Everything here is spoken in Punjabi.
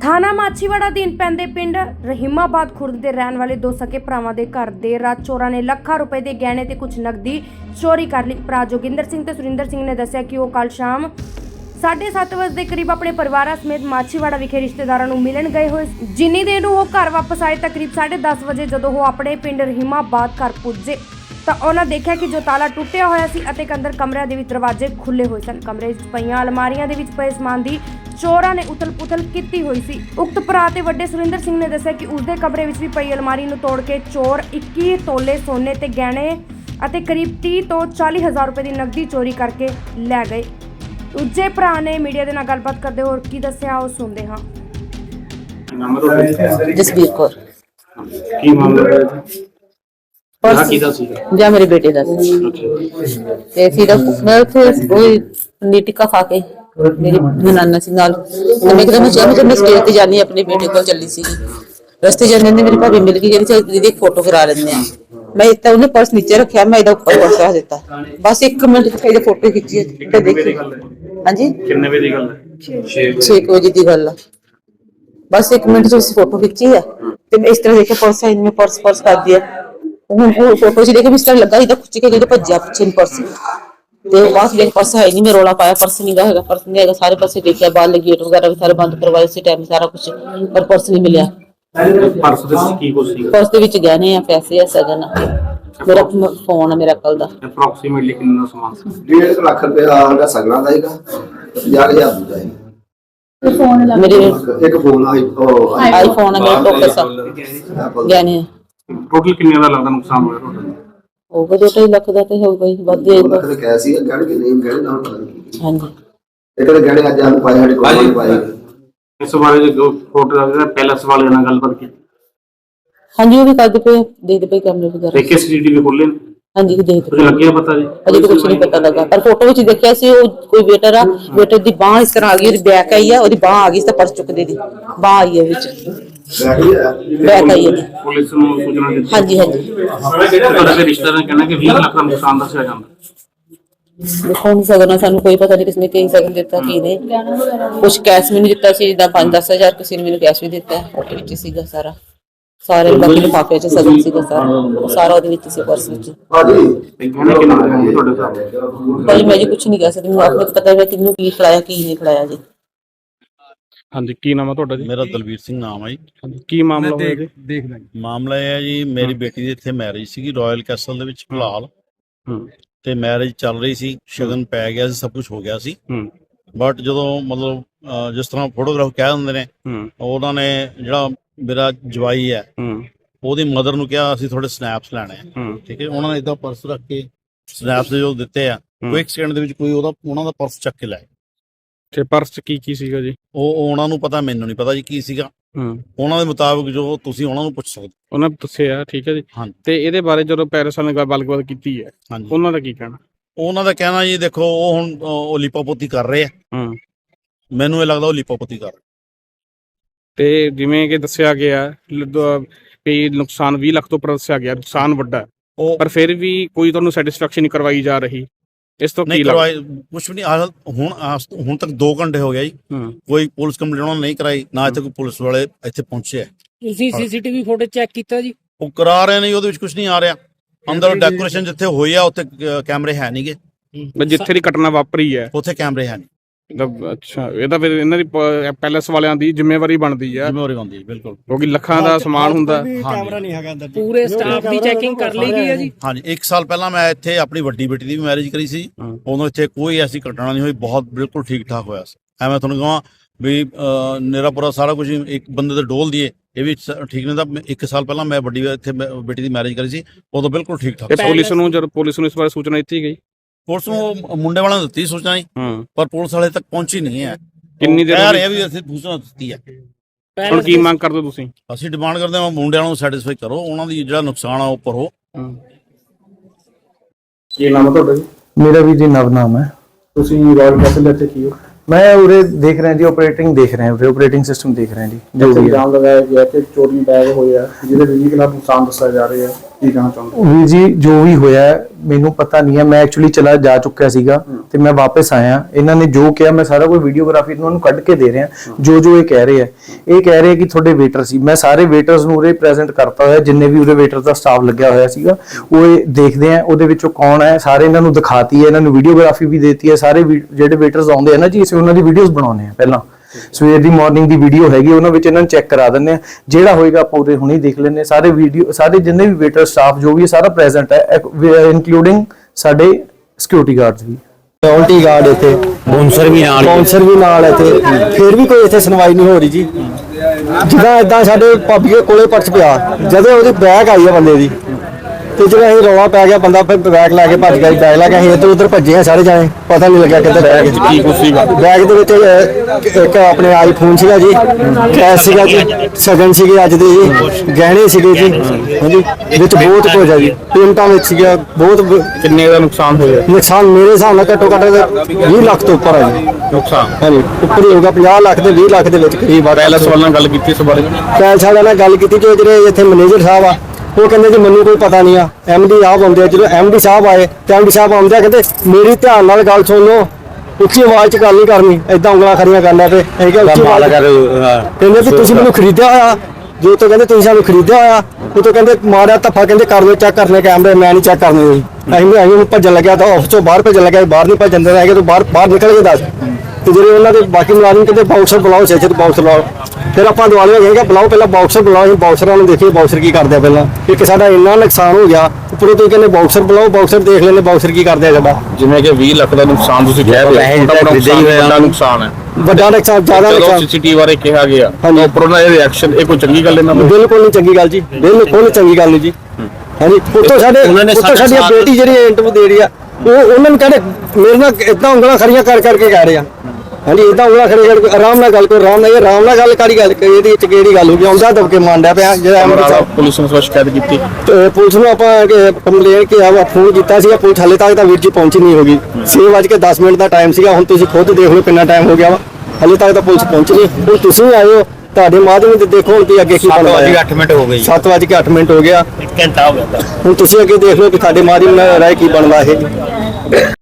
ਥਾਣਾ ਮਾਛੀਵਾੜਾ ਅਧੀਨ ਪੈਂਦੇ ਪਿੰਡ ਰਹੀਮਾਬਾਦ ਖੁਰਦ ਦੇ ਰਹਿਣ ਵਾਲੇ ਦੋ ਸਕੇ ਭਰਾਵਾਂ ਦੇ ਘਰ ਦੇ ਰਾਤ ਚੋਰਾਂ ਨੇ ਲੱਖਾਂ ਰੁਪਏ ਦੇ ਗਹਿਣੇ ਤੇ ਕੁਝ ਨਕਦੀ ਚੋਰੀ ਕਰ ਲਈ। ਭਰਾ ਜੋਗਿੰਦਰ ਸਿੰਘ ਤੇ ਸੁਰਿੰਦਰ ਸਿੰਘ ਨੇ ਦੱਸਿਆ ਕਿ ਉਹ ਕੱਲ ਸ਼ਾਮ 7:30 ਵਜੇ ਦੇ ਕਰੀਬ ਆਪਣੇ ਪਰਿਵਾਰਾਂ ਸਮੇਤ ਮਾਛੀਵਾੜਾ ਵਿਖੇ ਰਿਸ਼ਤੇਦਾਰਾਂ ਨੂੰ ਮਿਲਣ ਗਏ ਹੋਏ ਜਿੰਨੀ ਦੇਰ ਨੂੰ ਉਹ ਘਰ ਵਾਪਸ ਆਏ ਤਕਰੀਬ ਕਰੀਬ 10:30 ਵਜੇ ਜਦੋਂ ਉਹ ਆਪਣੇ ਪਿੰਡ ਰਹੀਮਾਬਾਦ ਘਰ ਪੁੱਜੇ ਤਾਂ ਉਹਨਾਂ ਦੇਖਿਆ ਕਿ ਜੋ ਤਾਲਾ ਟੁੱਟਿਆ ਹੋਇਆ ਸੀ ਅਤੇ ਅੰਦਰ ਕਮਰਿਆਂ ਦੇ ਵਿੱਚ ਦਰਵਾਜ਼ੇ ਖੁੱਲੇ ਹੋਏ ਸਨ। ਕਮਰੇ ਵਿੱਚ ਪਈਆਂ ਅਲਮਾਰੀਆਂ ਦੇ ਵਿੱਚ ਪਏ ਸਮਾਨ ਦੀ ਚੋਰਾਂ ਨੇ ਉਥਲ-ਪੁਥਲ ਕੀਤੀ ਹੋਈ ਸੀ। ਉਕਤ ਭਰਾ ਤੇ ਵੱਡੇ ਸੁਰਿੰਦਰ ਸਿੰਘ ਨੇ ਦੱਸਿਆ ਕਿ ਉਸਦੇ ਕਮਰੇ ਵਿੱਚ ਵੀ ਪਈ ਅਲਮਾਰੀ ਨੂੰ ਤੋੜ ਕੇ ਚੋਰ 21 ਤੋਲੇ ਸੋਨੇ ਤੇ ਗਹਿਣੇ ਅਤੇ ਕਰੀਬ 30 ਤੋਂ 40 ਹਜ਼ਾਰ ਰੁਪਏ ਦੀ ਨਕਦੀ ਚੋਰੀ ਕਰਕੇ ਲੈ ਗਏ। ਦੂਜੇ ਭਰਾ ਨੇ ਮੀਡੀਆ ਦੇ ਨਾਲ ਗੱਲਬਾਤ ਕਰਦੇ ਹੋਏ ਕੀ ਦੱਸਿਆ ਉਹ ਸੁਣਦੇ ਹਾਂ। ਜਸਬੀਰ ਕੌਰ। ਕੀ ਮਾਮਲਾ ਹੈ? ਜੀ ਆਹ ਕਿਹਦਾ ਸੀ ਜਾਂ ਮੇਰੇ ਬੇਟੇ ਦਾ ਸੀ। ਤੇ ਫਿਰ ਮੈਂ ਉੱਥੇ ਕੋਈ ਪਨੀਰ ਟਿੱਕਾ ਖਾ ਕੇ ਮੇਰੀ ਨਨਾਨਾ ਸੀ ਨਾਲ। ਤੇ ਮੈਂ ਕਿਹਾ ਮੈਂ ਚਾਹ ਮੈਂ ਸਟੇਜ ਤੇ ਜਾਣੀ ਆਪਣੇ ਬੇਟੇ ਕੋਲ ਚੱਲੀ ਸੀ ਰਸਤੇ ਜਾਂਦੇ ਨੇ ਮੇਰੀ ਭਾਬੀ ਮਿਲ ਗਈ ਜਿਹੜੀ ਚੱਲ ਦੀਦੀ ਇੱਕ ਫੋਟੋ ਕਰਾ ਲੈਂਦੇ ਆ ਮੈਂ ਇੱਥੇ ਉਹਨੇ ਪਰਸ ਨੀਚੇ ਰੱਖਿਆ ਮੈਂ ਇਹਦਾ ਉੱਪਰ ਪਰਸ ਰੱਖ ਦਿੱਤਾ। ਬਸ 1 ਮਿੰਟ ਤੱਕ ਇਹਦੀ ਫੋਟੋ ਖਿੱਚੀ ਤੇ ਦੇਖੀ। ਹਾਂਜੀ? ਕਿੰਨੇ ਵਜੇ ਦੀ ਗੱਲ ਹੈ? 6 ਵਜੇ। ਦੀ ਗੱਲ ਆ। ਬਸ 1 ਮਿੰਟ ਚ ਉਸ ਫੋਟੋ ਖਿੱਚੀ ਆ ਤੇ ਮੈਂ ਇਸ ਤਰ੍ਹਾਂ ਦੇਖਿਆ ਪਰਸ ਹੈ ਮੈਂ ਪਰਸ ਪਰਸ ਕਰ ਦਿਆ ਉਹ ਫੋਟੋ ਚ ਦੇਖੇ ਇਸ ਤਰ੍ਹਾਂ ਲੱਗਾ ਇਹਦਾ ਖੁੱਚ ਕੇ ਜਿਹੜੇ ਭੱਜਿਆ ਪਿੱਛੇ ਨੂੰ ਪਰਸ ਤੇ ਉਹ ਬਾਅਦ ਵਿੱਚ ਪਰਸ ਹੈ ਨਹੀਂ ਮੈਂ ਰੋਲਾ ਪਾਇਆ ਪਰਸ ਨਹੀਂ ਗਾ ਹੈਗਾ ਪਰਸ ਨਹੀਂ ਹੈਗਾ ਸਾਰੇ ਪਾਸੇ ਦੇਖਿਆ ਬਾਹਰ ਲੱਗੀ ਗੇਟ ਵਗੈਰਾ ਵੀ ਸਾਰੇ ਬੰਦ ਕਰਵਾਏ ਸੀ ਟਾਈਮ ਸਾਰਾ ਕੁਝ ਪਰ ਪਰਸ ਨਹੀਂ ਮਿਲਿਆ। ਪਰਸ ਦੇ ਵਿੱਚ ਕੀ ਕੁਝ ਸੀਗਾ? ਪਰਸ ਦੇ ਵਿੱਚ ਗਹਿਣੇ ਆ ਪੈਸੇ ਆ ਸਗਨ ਆ। ਮੇਰਾ ਫੋਨ ਆ ਮੇਰਾ ਕੱਲ ਦਾ। ਅਪਰੋਕਸੀਮੇਟਲੀ ਕਿੰਨਾ ਸਮਾਨ ਸੀ? ਡੇਢ ਕੁ ਲੱਖ ਰੁਪਏ ਦਾ ਸਗਣਾ ਦਾ ਹੈਗਾ 50000 ਦਾ ਹੈਗਾ ਮੇਰੇ ਇੱਕ ਫੋਨ ਆਈ ਉਹ ਆਈਫੋਨ ਆ ਮੇਰਾ ਟੋਕਸ ਆ। ਦਾ। ਗਹਿਣੇ ਆ। ਟੋਟਲ ਕਿੰਨੇ ਦਾ ਲੱਗਦਾ ਨੁਕਸਾਨ ਹੋਇਆ ਤੁਹਾਡਾ? ਹੋਊਗਾ ਦੋ ਢਾਈ ਲੱਖ ਦਾ ਤੇ ਹੋਊਗਾ ਹੀ ਵੱਧ ਉਹ ਜਾਏਗਾ ਲੱਖ ਕਹਿ ਸੀ ਗੜ ਕੇ ਨਹੀਂ ਗੜ ਨਾਲ ਪਤਾ ਨਹੀਂ ਹਾਂਜੀ। ਇੱਕ ਦੇ ਗੜੇ ਅੱਜ ਆਨੂੰ ਪਾਏ ਸਾਡੇ ਕੋਲ ਨਹੀਂ ਪਾਏ। ਇਸ ਬਾਰੇ ਜੋ ਫੋਟੋ ਦਾ ਜਿਹੜਾ ਪੈਲਸ ਵਾਲੇ ਨਾਲ ਗੱਲਬਾਤ ਕੀਤੀ। ਹਾਂਜੀ ਉਹ ਵੀ ਕਰਦੇ ਪਏ ਆ, ਦੇਖਦੇ ਪਏ ਕੈਮਰੇ ਵਗੈਰਾ। ਦੇਖੇ ਸੀਸੀਟੀਵੀ ਖੋਲੇ ਨੇ ਹਾਂਜੀ ਦੇਖਦੇ ਪਏ। ਲੱਗਿਆ ਪਤਾ ਜੀ? ਅਜੇ ਤਾਂ ਕੁਝ ਨਹੀਂ ਪਤਾ ਲੱਗਾ। ਪਰ ਫੋਟੋ ਵਿੱਚ ਦੇਖਿਆ ਸੀ ਉਹ ਕੋਈ ਵੇਟਰ ਆ ਵੇਟਰ ਦੀ ਬਾਹ ਇਸ ਤਰ੍ਹਾਂ ਆ ਗਈ ਉਹਦੀ ਬੈਕ ਆਈ ਆ ਉਹਦੀ ਬਾਹ ਆ ਗਈ ਤਾਂ ਪਰਸ ਚੁੱਕਦੇ ਦੀ। ਬਾਹ ਆਈ ਹੈ ਵਿੱਚ। ਬੈਕ ਆਈ ਹੈ ਪੁਲਿਸ ਨੂੰ ਸੂਚਨਾ ਦਿੱਤੀ। ਹਾਂਜੀ ਹਾਂਜੀ। ਤੁਹਾਡੇ ਦੇ ਰਿਸ਼ਤੇਦਾਰਾਂ ਨੇ ਕਹਿਣਾ ਕਿ 20 ਲੱਖ ਦਾ ਨੁਕਸਾਨ ਦੱਸਿਆ ਜਾਂਦਾ। ਦੇਖੋ ਨਹੀਂ ਸਕਣਾ ਸਾਨੂੰ ਕੋਈ ਪਤਾ ਨਹੀਂ ਕਿਸਨੇ ਕੀ ਸਕਨ ਦਿੱਤਾ ਕੀ ਨਹੀਂ। ਕੁਝ ਕੈਸ਼ ਮੈਨੂੰ ਦਿੱਤਾ ਸੀ ਜਿੱਦਾਂ 5-10000 ਕਿਸੇ ਨੇ ਮੈਨੂੰ ਕੈਸ਼ ਵੀ ਦਿੱਤਾ ਉਹਦੇ ਵਿੱਚ ਸੀਗਾ ਸਾਰਾ। ਸਾਰੇ ਬਾਕੀ ਲਿਫਾਫੇ ਚ ਸਗਨ ਸੀਗਾ ਸਾਰਾ। ਉਹ ਸਾਰਾ ਉਹਦੇ ਵਿੱਚ ਸੀ ਪਰਸ ਵਿੱਚ। ਹਾਂਜੀ। ਤੇ ਕਹਿਣਾ ਕਿੰਨਾ ਹੋਇਆ ਤੁਹਾਡੇ ਹਿਸਾਬ ਭਾਈ ਮੈਂ ਜੀ ਕੁਝ ਨਹੀਂ ਕਹਿ ਸਕਦੀ। ਮੈਨੂੰ ਆਪਣੇ ਨੂੰ ਪਤਾ ਹੈ ਕਿ ਕਿਹਨੂੰ ਕੀ ਖਿਲਾਇਆ ਕੀ ਨਹੀਂ ਖਿਲਾਇਆ ਜੀ। ਹਾਂਜੀ ਕੀ ਨਾਮ ਹੈ ਤੁਹਾਡਾ ਜੀ? ਮੇਰਾ ਦਲਵੀਰ ਸਿੰਘ ਨਾਮ ਹੈ ਜੀ। ਕੀ ਮਾਮਲਾ ਹੋਇਆ ਜੀ? ਮਾਮਲਾ ਇਹ ਹੈ ਜੀ ਮੇਰੀ ਬੇਟੀ ਦੀ ਇੱਥੇ ਮੈਰਿਜ ਸੀਗੀ ਰਾਇਲ ਕੈਸਲ ਦੇ ਵਿੱਚ ਫਿਲਹਾਲ। ਹੂੰ। ਤੇ ਮੈਰਿਜ ਚੱਲ ਰਹੀ ਸੀ ਸ਼ਗਨ ਪੈ ਗਿਆ ਸੀ ਸਭ ਕੁਝ ਹੋ ਗਿਆ ਸੀ। ਹੂੰ। ਬਟ ਜਦੋਂ ਮਤਲਬ ਅਹ, ਜਿਸ ਤਰ੍ਹਾਂ ਫੋਟੋਗ੍ਰਾਫ ਕਹਿ ਦਿੰਦੇ ਨੇ ਹੂੰ। ਉਹਨਾਂ ਨੇ ਜਿਹੜਾ ਮੇਰਾ ਜਵਾਈ ਹੈ ਹੂੰ। ਉਹਦੀ ਮਦਰ ਨੂੰ ਕਿਹਾ ਅਸੀਂ ਥੋੜੇ ਸਨੈਪਸ ਲੈਣੇ ਆ। ਹੂੰ। ਠੀਕ ਹੈ ਉਹਨਾਂ ਨੇ ਇਦਾਂ ਪਰਸ ਰੱਖ ਕੇ ਸਨੈਪਸ ਜੋ ਦਿੱਤੇ ਆ ਹੂੰ। ਉਹ ਇੱਕ ਸਕਿੰਟ ਦੇ ਵਿੱਚ ਕੋਈ ਉਹਦਾ ਉਹਨਾਂ ਦਾ ਪਰਸ ਚੱਕ ਕੇ ਲੈ ਗਿਆ। ਤੇ ਪਰਸ ਚ ਕੀ ਕੀ ਸੀਗਾ ਜੀ? ਉਹ ਉਹ ਉਹਨਾਂ ਨੂੰ ਪਤਾ ਮੈਨੂੰ ਨਹੀਂ ਪਤਾ ਜੀ ਕੀ ਸੀਗਾ। ਹੂੰ। ਉਹਨਾਂ ਦੇ ਮੁਤਾਬਕ ਜੋ ਤੁਸੀਂ ਉਹਨਾਂ ਨੂੰ ਪੁੱਛ ਸਕਦੇ। ਉਹਨਾਂ ਨੇ ਦੱਸਿਆ ਠੀਕ ਹੈ ਜੀ। ਹਾਂਜੀ। ਤੇ ਇਹਦੇ ਬਾਰੇ ਜਦੋਂ ਪੈਰਿਸ ਵਾਲਿਆਂ ਨੇ ਗੱਲਬਾਤ ਕੀਤੀ ਹੈ ਹਾਂਜੀ। ਉਹਨਾਂ ਦਾ ਕੀ ਕਹਿਣਾ? ਉਹਨਾਂ ਦਾ ਕਹਿਣਾ ਜੀ ਦੇਖੋ ਉਹ ਹੁਣ ਅਹ, ਉਹ ਲਿਪੋਪੋਤੀ ਕਰ ਰਹੇ ਆ। ਹੂੰ। ਮੈਨੂੰ ਇਹ ਲੱਗਦਾ ਉਹ ਲਿਪੋਪੋਤੀ ਕਰ ਰਹੇ। ਤੇ ਜਿਵੇਂ ਕਿ ਦੱਸਿਆ ਗਿਆ ਲ- ਦ- ਵੀ ਨੁਕਸਾਨ 20 ਲੱਖ ਤੋਂ ਉੱਪਰ ਦੱਸਿਆ ਗਿਆ ਨੁਕਸਾਨ ਵੱਡਾ। ਹੈ। ਉਹ ਪਰ ਫਿਰ ਵੀ ਕੋਈ ਤੁਹਾਨੂੰ ਸੈਟੀਸਫੈਕਸ਼ਨ ਨਹੀਂ ਕਰਵਾਈ ਜਾ ਰਹੀ। ਇਸ ਤੋਂ ਨਹੀਂ ਕੀ ਲੱਗ ਕਰਵਾਏ ਕੁਝ ਵੀ ਨਹੀਂ ਹੁਣ ਆਸ- ਹੁਣ ਤੱਕ 2 ਘੰਟੇ ਹੋ ਗਿਆ ਜੀ। ਹੂੰ। ਕੋਈ ਪੁਲਿਸ ਕੰਪਲੇਂਟ ਉਹਨਾਂ ਨੇ ਨਹੀਂ ਕਰਾਈ ਨਾ ਇੱਥੇ ਕੋਈ ਪੁਲਿਸ ਵਾਲੇ ਇੱਥੇ ਪਹੁੰਚੇ ਆ। ਤੁਸੀਂ ਸੀਸੀਟੀਵੀ ਫੁਟੇਜ ਚੈੱਕ ਕੀਤਾ ਜੀ? ਉਹ ਕਰਾ ਰਹੇ ਨੇ ਜੀ, ਉਹਦੇ ਵਿੱਚ ਕੁਝ ਨਹੀਂ ਆ ਰਿਹਾ। ਅੰਦਰ ਡੈਕੋਰੇਸ਼ਨ ਜਿੱਥੇ ਹੋਈ ਆ ਉੱਥੇ ਕੈਮਰੇ ਹੈ ਨਹੀਂਗੇ ਬਸ ਜਿੱਥੇ ਦੀ ਘਟਨਾ ਵਾਪਰੀ ਹੈ। ਉੱਥੇ ਕੈਮਰੇ ਹੈ ਨਹੀਂ ਮਤਲਬ ਅੱਛਾ ਇਹ ਤਾਂ ਫਿਰ ਇਹਨਾਂ ਦੀ ਪ- ਪੈਲੇਸ ਵਾਲਿਆਂ ਦੀ ਜ਼ਿੰਮੇਵਾਰੀ ਬਣਦੀ ਹੈ ਜ਼ਿੰਮੇਵਾਰੀ ਹੁੰਦੀ ਹੈ ਬਿਲਕੁਲ। ਕਿਉਂਕਿ ਲੱਖਾਂ ਦਾ ਸਮਾਨ ਹੁੰਦਾ। ਹਾਂਜੀ। ਪੂਰੇ ਸਟਾਫ ਦੀ ਚੈਕਿੰਗ ਕਰ ਲਈ ਗਈ ਹੈ ਜੀ। ਹਾਂਜੀ 1 ਸਾਲ ਪਹਿਲਾਂ ਮੈਂ ਇੱਥੇ ਆਪਣੀ ਵੱਡੀ ਬੇਟੀ ਦੀ ਵੀ ਮੈਰਿਜ ਕਰੀ ਸੀ। ਉਦੋਂ ਇੱਥੇ ਕੋਈ ਐਸੀ ਘਟਨਾ ਨਹੀਂ ਹੋਈ ਬਹੁਤ ਬਿਲਕੁਲ ਠੀਕ ਠਾਕ ਹੋਇਆ ਸੀ। ਐਵੇਂ ਤੁਹਾਨੂੰ ਕਹਾਂ ਵੀ ਅਹ, ਨਿਰਾ ਪੂਰਾ ਸਾਰਾ ਕੁਝ ਇੱਕ ਬੰਦੇ ਤੇ ਡੋਲ ਦੀਏ ਇਹ ਵੀ ਸ- ਠੀਕ ਨਹੀਂ ਤਾਂ 1 ਸਾਲ ਪਹਿਲਾਂ ਮੈਂ ਵੱਡੀ ਇੱਥੇ ਮੈਂ ਬੇਟੀ ਦੀ ਮੈਰਿਜ ਕਰੀ ਸੀ। ਉਦੋਂ ਬਿਲਕੁਲ ਠੀਕ ਠਾਕ ਸੀ। ਪੁਲਿਸ ਨੂੰ ਜਦ ਪੁਲਿਸ ਨੂੰ ਇਸ ਬਾਰੇ ਸੂਚਨਾ ਦਿੱਤੀ ਗਈ? ਪੁਲਿਸ ਨੂੰ ਉਹ ਮੁੰਡੇ ਵਾਲਿਆਂ ਨੇ ਦਿੱਤੀ ਸੂਚਨਾ ਜੀ ਹਾਂ। ਪਰ ਪੁਲਿਸ ਵਾਲੇ ਤੱਕ ਪਹੁੰਚੀ ਨਹੀਂ ਹੈ। ਕਿੰਨੀ ਦੇਰ ਕਹਿ ਹੋ ਰਹੇ ਗਈ? ਆ ਵੀ ਅਸੀਂ ਸੂਚਨਾ ਦਿੱਤੀ ਹੈ। ਹੁਣ ਕੀ ਮੰਗ ਕਰਦੇ ਹੋ ਤੁਸੀਂ? ਅਸੀਂ ਡਿਮਾਂਡ ਕਰਦੇ ਹਾਂ ਮੁੰਡਿਆਂ ਨੂੰ ਸੈਟੀਸਫਾਈ ਕਰੋ ਉਹਨਾਂ ਦੀ ਜਿਹੜਾ ਨੁਕਸਾਨ ਆ ਉਹ ਭਰੋ। ਕੀ ਨਾਮ ਹੈ ਤੁਹਾਡਾ ਜੀ? ਮੇਰਾ ਵੀ ਜੀ ਨਵ ਨਾਮ ਹੈ। ਤੁਸੀਂ ਰਾਇਲ ਕੈਸਲ ਇੱਥੇ ਕੀ ਹੋ? ਮੈਂ ਉਰੇ ਦੇਖ ਰਿਹਾ ਜੀ ਆਪਰੇਟਿੰਗ ਦੇਖ ਰਹੇ ਹਾਂ ਆਪਰੇਟਿੰਗ ਸਿਸਟਮ ਦੇਖ ਰਹੇ ਹਾਂ ਜੀ ਜੋ ਵੀ ਹੈ। ਇਲਜ਼ਾਮ ਲਗਾਇਆ ਗਿਆ ਕਿ ਚੋਰੀ ਬੈਗ ਹੋਇਆ ਜਿਹਦੇ ਵਿੱਚ 20 ਲੱਖ ਨੁਕਸਾਨ ਦੱਸਿਆ ਜਾ ਰਿਹਾ ਹੈ ਕੀ ਕਹਿਣਾ ਚਾਹੁੰਦੇ ਵੀਰ ਜੀ ਜੋ ਵੀ ਹੋਇਆ ਹੈ, ਮੈਨੂੰ ਪਤਾ ਨਹੀਂ ਹੈ ਮੈਂ ਐਕਚੁਅਲੀ ਚਲਾ ਜਾ ਚੁੱਕਿਆ ਸੀਗਾ ਤੇ ਮੈਂ ਵਾਪਸ ਆਇਆ। ਇਹਨਾਂ ਨੇ ਜੋ ਕਿਹਾ ਮੈਂ ਸਾਰਾ ਕੋਈ ਵੀਡੀਓਗ੍ਰਾਫੀ ਇਹਨਾਂ ਨੂੰ ਕੱਢ ਕੇ ਦੇ ਰਿਹਾ। ਜੋ ਜੋ ਇਹ ਕਹਿ ਰਹੇ ਆ ਇਹ ਕਹਿ ਰਹੇ ਕਿ ਤੁਹਾਡੇ ਵੇਟਰ ਸੀ। ਮੈਂ ਸਾਰੇ ਵੇਟਰਸ ਨੂੰ ਉਰੇ ਪ੍ਰੈਜ਼ੈਂਟ ਕਰਤਾ ਹੋਇਆ ਜਿੰਨੇ ਵੀ ਉਰੇ ਵੇਟਰ ਦਾ ਸਟਾਫ ਲੱਗਿਆ ਹੋਇਆ ਸੀਗਾ ਉਹ ਇਹ ਦੇਖਦੇ ਆ ਉਹਦੇ ਵਿੱਚੋਂ ਕੌਣ ਹੈ? ਸਾਰੇ ਇਹਨਾਂ ਨੂੰ ਦਿਖਾਤੀ ਹੈ ਇਹਨਾਂ ਨੂੰ ਵੀਡੀਓਗ੍ਰਾਫੀ ਵੀ ਦੇਤੀ ਹੈ। ਸਾਰੇ ਵੀ- ਜਿਹੜੇ ਵੇਟਰਸ ਆਉਂਦੇ ਆ ਨਾ ਜੀ ਅਸੀਂ ਉਹਨਾਂ ਦੀ ਵੀਡੀਓਜ਼ ਬਣਾਉਂਦੇ ਆ ਪਹਿਲਾਂ। ਸਵੇਰ ਦੀ ਮਾਰਨਿੰਗ ਦੀ ਵੀਡੀਓ ਹੈਗੀ ਉਹਨਾਂ ਵਿੱਚ ਇਹਨਾਂ ਨੂੰ ਚੈੱਕ ਕਰਾ ਦਿੰਦੇ ਆ ਜਿਹੜਾ ਹੋਏਗਾ ਆਪਾਂ ਉਹਦੇ ਹੁਣੇ ਦੇਖ ਹਾਂ। ਸਾਰੇ ਵੀਡੀਓ ਸਾਰੇ ਜਿੰਨੇ ਵੀ ਵੇਟਰ ਸਟਾਫ ਜੋ ਵੀ ਹੈ ਸਾਰਾ ਪ੍ਰੈਜ਼ੈਂਟ ਹੈ। ਇਨਕਲੂਡਿੰਗ ਸਾਡੇ ਸਿਕਿਉਰਿਟੀ ਗਾਰਡਸ ਵੀ। ਸਿਕਿਉਰਿਟੀ ਗਾਰਡ ਇੱਥੇ। ਬੌਂਸਰ ਵੀ ਨਾਲ ਬੌਂਸਰ ਵੀ ਨਾਲ ਇੱਥੇ। ਫਿਰ ਵੀ ਕੋਈ ਇੱਥੇ ਸੁਣਵਾਈ ਨਹੀਂ ਹੋ ਰਹੀ ਜੀ। ਜਿੱਦਾਂ ਇਦਾਂ ਸਾਡੇ ਭਾਬੀ ਦੇ ਕੋਲੇ ਪਰਚ ਪਿਆ। ਜਦੋਂ ਉਹਦੀ ਬੈਗ ਆਈ ਆ ਬੰਦੇ ਦੀ ਤੇ ਜਦੋਂ ਅਸੀਂ ਰੌਲਾ ਪੈ ਗਿਆ ਬੰਦਾ ਫਿਰ ਬੈਗ ਲੈ ਕੇ ਭੱਜ ਗਿਆ ਬੈਗ ਲੈ ਕੇ ਅਸੀਂ ਇੱਧਰ ਉੱਧਰ ਭੱਜੇ ਆ ਸਾਰੇ ਜਾਣੇ ਪਤਾ ਨਹੀਂ ਲੱਗਿਆ ਕਿੱਧਰ ਬੈਗ ਚ ਕੀ ਕੁਛ ਸੀਗਾ? ਬੈਗ ਦੇ ਵਿੱਚ ਅਹ, ਇੱਕ ਆਪਣੇ ਆਈਫੋਨ ਸੀਗਾ ਜੀ ਕੈਸ਼ ਸੀਗਾ ਜੀ ਸਗਨ ਸੀਗੇ ਅੱਜ ਦੇ ਜੀ ਗਹਿਣੇ ਸੀਗੇ ਜੀ ਹਾਂਜੀ ਵਿੱਚ ਬਹੁਤ ਕੁਝ ਆ ਜੀ ਪੇਮੈਂਟਾਂ ਵਿੱਚ ਸੀਗਾ ਬਹੁਤ ਬ- ਕਿੰਨੇ ਦਾ ਨੁਕਸਾਨ ਹੋਇਆ? ਨੁਕਸਾਨ ਮੇਰੇ ਹਿਸਾਬ ਨਾਲ ਘੱਟੋ ਘੱਟ 20 ਲੱਖ ਤੋਂ ਉੱਪਰ ਹੈ ਜੀ। ਨੁਕਸਾਨ? ਹਾਂਜੀ ਉੱਪਰ ਹੀ ਹੋਊਗਾ 50 ਲੱਖ ਤੇ 20 ਲੱਖ ਦੇ ਵਿੱਚ ਕਰੀਬ ਆ। ਪੈਲਸ ਵਾਲਿਆਂ ਨਾਲ ਗੱਲ ਕੀਤੀ ਇਸ ਬਾਰੇ? ਪੈਲਸ ਵਾਲਿਆਂ ਨਾਲ ਗੱਲ ਕੀਤੀ ਜੋ ਜਿਹੜੇ ਇੱਥੇ ਮੈਨੇਜਰ ਸਾਹਿਬ ਆ ਉਹ ਕਹਿੰਦੇ ਜੀ ਮੈਨੂੰ ਕੋਈ ਪਤਾ ਨਹੀਂ ਆ। ਐਮਡੀ ਆਪ ਆਉਂਦੇ ਆ ਜਦੋਂ ਐਮਡੀ ਸਾਹਿਬ ਆਏ ਤੇ ਐਮਡੀ ਸਾਹਿਬ ਆਉਂਦੇ ਆ ਕਹਿੰਦੇ ਮੇਰੀ ਧਿਆਨ ਨਾਲ ਗੱਲ ਸੁਣ ਲਓ। ਉੱਚੀ ਆਵਾਜ਼ 'ਚ ਗੱਲ ਨਹੀਂ ਕਰਨੀ ਐਦਾਂ ਉਂਗਲਾਂ ਖੜੀਆਂ ਕਰਨਾ ਤੇ ਅਸੀਂ ਕਿਹਾ ਉੱਚੀ ਆਵਾਜ਼ ਕਹਿੰਦੇ ਵੀ ਤੁਸੀਂ ਮੈਨੂੰ ਖਰੀਦਿਆ ਹੋਇਆ। ਜੋ ਤੋਂ ਕਹਿੰਦੇ ਤੁਸੀਂ ਸਾਨੂੰ ਖਰੀਦਿਆ ਹੋਇਆ ਉਹ ਤੋਂ ਕਹਿੰਦੇ ਮਾਰਿਆ ਧੱਫਾ ਕਹਿੰਦੇ ਕਰ ਲਓ ਚੈੱਕ ਕਰਨੇ ਕੈਮਰੇ ਮੈਂ ਨਹੀਂ ਚੈੱਕ ਕਰਨੇ। ਅਸੀਂ ਵੀ ਅਸੀਂ ਭੱਜਣ ਲੱਗਿਆ ਤਾਂ ਆਫਿਸ ਤੋਂ ਬਾਹਰ ਭੱਜਣ ਲੱਗਿਆ ਬਾਹਰ ਨਹੀਂ ਭੱਜਣ ਦੇ ਹੈਗੇ ਤੂੰ ਬਾਹਰ ਬਾਹਰ ਨਿਕਲ ਕੇ ਦੱਸ। ਤੇ ਜਿਹੜੇ ਉਹਨਾਂ ਦੇ ਬਾਕੀ ਮੁਲਾਜ਼ਮ ਕਹਿੰਦੇ ਬਾਕਸਰ ਬੁਲਾਓ ਸੇਚਰ ਬਾਕਸਰ ਬੁਲਾਓ। ਫਿਰ ਆਪਾਂ ਦੁਆਲੇ ਗਏ ਕਿ ਬੁਲਾਓ ਪਹਿਲਾਂ ਬਾਕਸਰ ਬੁਲਾਓ ਬਾਕਸਰਾਂ ਨੂੰ ਦੇਖੀਏ ਬਾਕਸਰ ਕੀ ਕਰਦੇ ਆ ਪਹਿਲਾਂ। ਇੱਕ ਸਾਡਾ ਇੰਨਾ ਨੁਕਸਾਨ ਹੋ ਗਿਆ ਉੱਪਰੋਂ ਤੁਸੀਂ ਕਹਿੰਦੇ ਬਾਕਸਰ ਬੁਲਾਓ ਬਾਕਸਰ ਦੇਖ ਲੈਂਦੇ ਬਾਕਸਰ ਕੀ ਕਰਦੇ ਆ ਸਾਡਾ। ਜਿਵੇਂ ਕਿ 20 ਲੱਖ ਦਾ ਨੁਕਸਾਨ ਤੁਸੀਂ ਕਹਿ ਰਹੇ ਹੋ ਵੱਡਾ ਨੁਕਸਾਨ ਹੈ। ਵੱਡਾ ਨੁਕਸਾਨ ਜ਼ਿਆਦਾ ਜਦੋਂ ਨੁਕਸਾਨ। ਸੀਸੀਟੀਵੀ ਬਾਰੇ ਕਿਹਾ ਗਿਆ ਹਾਂਜੀ। ਉੱਪਰੋਂ ਦਾ ਇਹ ਰਿਐਕਸ਼ਨ ਇਹ ਕੋਈ ਚੰਗੀ ਗੱਲ ਇਹਨਾਂ ਨੂੰ ਬਿਲਕੁਲ ਨਹੀਂ ਚੰਗੀ ਗੱਲ ਜੀ ਬਿਲਕੁਲ ਨਹੀਂ ਚੰਗੀ ਗੱਲ ਨਹੀਂ ਜੀ। ਹਾਂਜੀ ਉੱਤੋਂ ਸਾਡੇ ਉੱਤੋਂ ਸਾਡੀ ਬੇਟੀ ਜਿਹੜੀ ਇੰਟਰਵਿਊ ਦੇ ਰਹੀ ਆ ਉਹ ਉਹਨਾਂ ਨੂੰ ਕਹਿੰਦੇ ਮੇਰੇ ਨਾਲ ਇਦਾਂ ਉਂਗਲਾਂ ਖੜੀਆਂ ਕਰ ਕਰਕੇ ਕਹਿ ਰਹੇ ਆ। ਹਾਂਜੀ ਇਦਾਂ ਖੜੀਆਂ ਕਰਕੇ ਆਰਾਮ ਨਾਲ ਗੱਲ ਕਰੋ ਆਰਾਮ ਨਾਲ ਇਹ ਆਰਾਮ ਨਾਲ ਗੱਲ ਕਰੀ ਗੱਲ ਕਰੀ, ਇਹਦੀ ਚ ਕਿਹੜੀ ਗੱਲ ਹੋ ਗਈ ਆਉਂਦਾ ਦਬਕੇ ਮੰਨਦਾ ਪਿਆ ਜਿਹੜਾ ਸਮਰਾਲਾ ਸਾਹਿਬ ਪੁਲਿਸ ਨੂੰ ਸ਼ਿਕਾਇਤ ਕੀਤੀ। ਤੇ ਪੁਲਿਸ ਨੂੰ ਆਪਾਂ ਕੰਪਲੇਨ ਕੀਤਾ ਵਾ ਫੋਨ ਕੀਤਾ ਸੀਗਾ ਪੁਲਿਸ ਹਾਲੇ ਤੱਕ ਤਾਂ ਵੀਰ ਜੀ ਪਹੁੰਚੀ ਨਹੀਂ ਹੋਗੀ। 6:10 ਮਿੰਟ ਦਾ ਟਾਈਮ ਸੀਗਾ ਹੁਣ ਤੁਸੀਂ ਖੁਦ ਦੇਖ ਲਓ ਕਿੰਨਾ ਟਾਈਮ ਹੋ ਗਿਆ ਵਾ। ਹਾਲੇ ਤੱਕ ਤਾਂ ਪੁਲਿਸ ਪਹੁੰਚੀ ਨਹੀਂ। ਹੁਣ ਤੁਸੀਂ ਆਏ ਹੋ ਤੁਹਾਡੇ ਮਾਧਿਅਮ ਤੇ ਦੇਖੋ ਹੁਣ ਕੀ ਅੱਗੇ ਕੀ ਬਣਦਾ ਹੈ। 8 ਮਿੰਟ ਹੋ ਗਏ 7:08 ਮਿੰਟ ਹੋ ਗਿਆ। ਘੰਟਾ ਹੋ ਗਿਆ ਹੁਣ ਤੁਸੀਂ ਅੱਗੇ ਦੇਖ ਲਓ ਕਿ ਤੁਹਾਡੇ ਮਾਧਿਅਮ ਨਾਲ ਰਾਏ ਕੀ ਬਣਦਾ ਇਹ